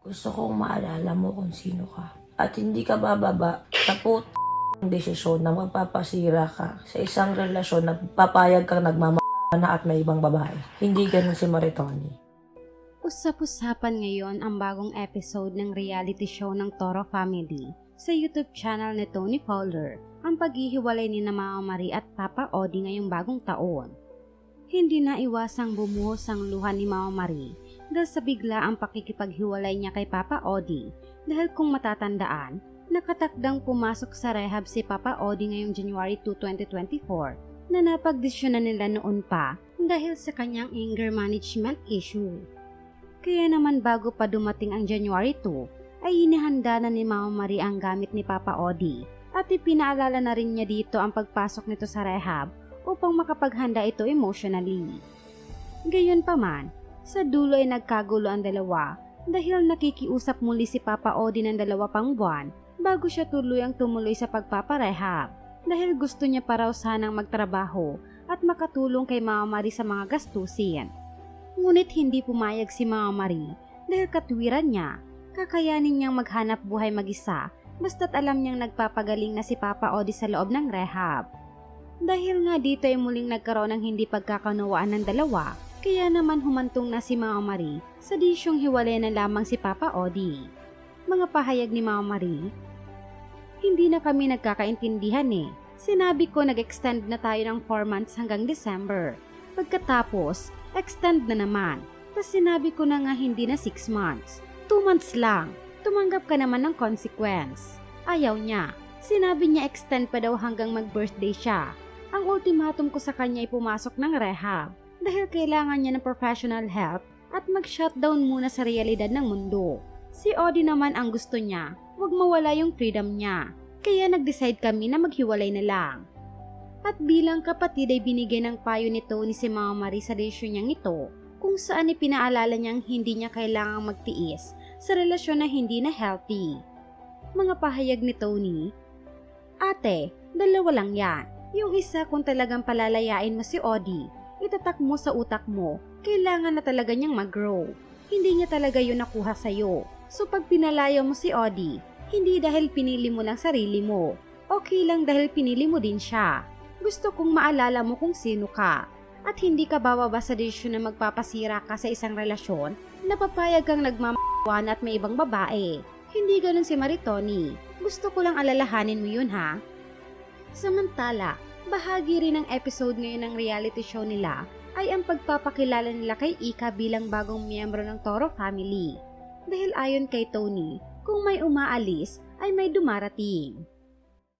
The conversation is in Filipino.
Gusto kong maalala mo kung sino ka. At hindi ka bababa sa put desisyon na magpapasira ka sa isang relasyon na papayag kang nagmamana at may ibang babae. Hindi ganun si Maritoni. Usap-usapan ngayon ang bagong episode ng reality show ng Toro Family sa YouTube channel ni Tony Fowler ang paghihiwalay ni na Mama Marie at Papa Odi ngayong bagong taon. Hindi na iwasang bumuhos ang luha ni Mama Marie dahil sa bigla ang pakikipaghiwalay niya kay Papa Odi dahil kung matatandaan, nakatakdang pumasok sa rehab si Papa Odi ngayong January 2, 2024 na napagdesisyonan nila noon pa dahil sa kanyang anger management issue. Kaya naman bago pa dumating ang January 2, ay inihanda na ni Mama Marie ang gamit ni Papa Odi at ipinaalala na rin niya dito ang pagpasok nito sa rehab upang makapaghanda ito emotionally. Gayon pa man, sa dulo ay nagkagulo ang dalawa dahil nakikiusap muli si Papa Odi ng dalawa pang buwan bago siya tuluyang tumuloy sa pagpaparehab dahil gusto niya pa raw sanang magtrabaho at makatulong kay Mama Marie sa mga gastusin. Ngunit hindi pumayag si Mama Marie dahil katwiran niya, kakayanin niyang maghanap buhay mag-isa basta't alam niyang nagpapagaling na si Papa Odi sa loob ng rehab. Dahil nga dito ay muling nagkaroon ng hindi pagkakanawaan ng dalawa, kaya naman humantong na si Mama Marie sa disyong hiwalay na lamang si Papa Odi. Mga pahayag ni Mama Marie, Hindi na kami nagkakaintindihan eh. Sinabi ko nag-extend na tayo ng 4 months hanggang December. Pagkatapos, extend na naman. Tapos sinabi ko na nga hindi na 6 months. 2 months lang. Tumanggap ka naman ng consequence. Ayaw niya. Sinabi niya extend pa daw hanggang mag-birthday siya. Ang ultimatum ko sa kanya ay pumasok ng rehab dahil kailangan niya ng professional help at mag-shutdown muna sa realidad ng mundo. Si Odi naman ang gusto niya, wag mawala yung freedom niya. Kaya nag-decide kami na maghiwalay na lang. At bilang kapatid ay binigay ng payo ni Tony si Mama Marie sa desisyon niyang ito kung saan ipinaalala niyang hindi niya kailangang magtiis sa relasyon na hindi na healthy. Mga pahayag ni Tony, Ate, dalawa lang yan. Yung isa kung talagang palalayain mo si Odi, itatak mo sa utak mo, kailangan na talaga niyang mag-grow. Hindi niya talaga yun nakuha sa'yo. So pag pinalayo mo si Odi, hindi dahil pinili mo lang sarili mo. Okay lang dahil pinili mo din siya. Gusto kong maalala mo kung sino ka. At hindi ka bababa sa desisyon na magpapasira ka sa isang relasyon na papayag kang nagmamawan at may ibang babae. Hindi ganun si Maritoni. Gusto ko lang alalahanin mo yun ha. Samantala, bahagi rin ng episode ngayon ng reality show nila ay ang pagpapakilala nila kay Ika bilang bagong miyembro ng Toro family. Dahil ayon kay Tony, kung may umaalis ay may dumarating.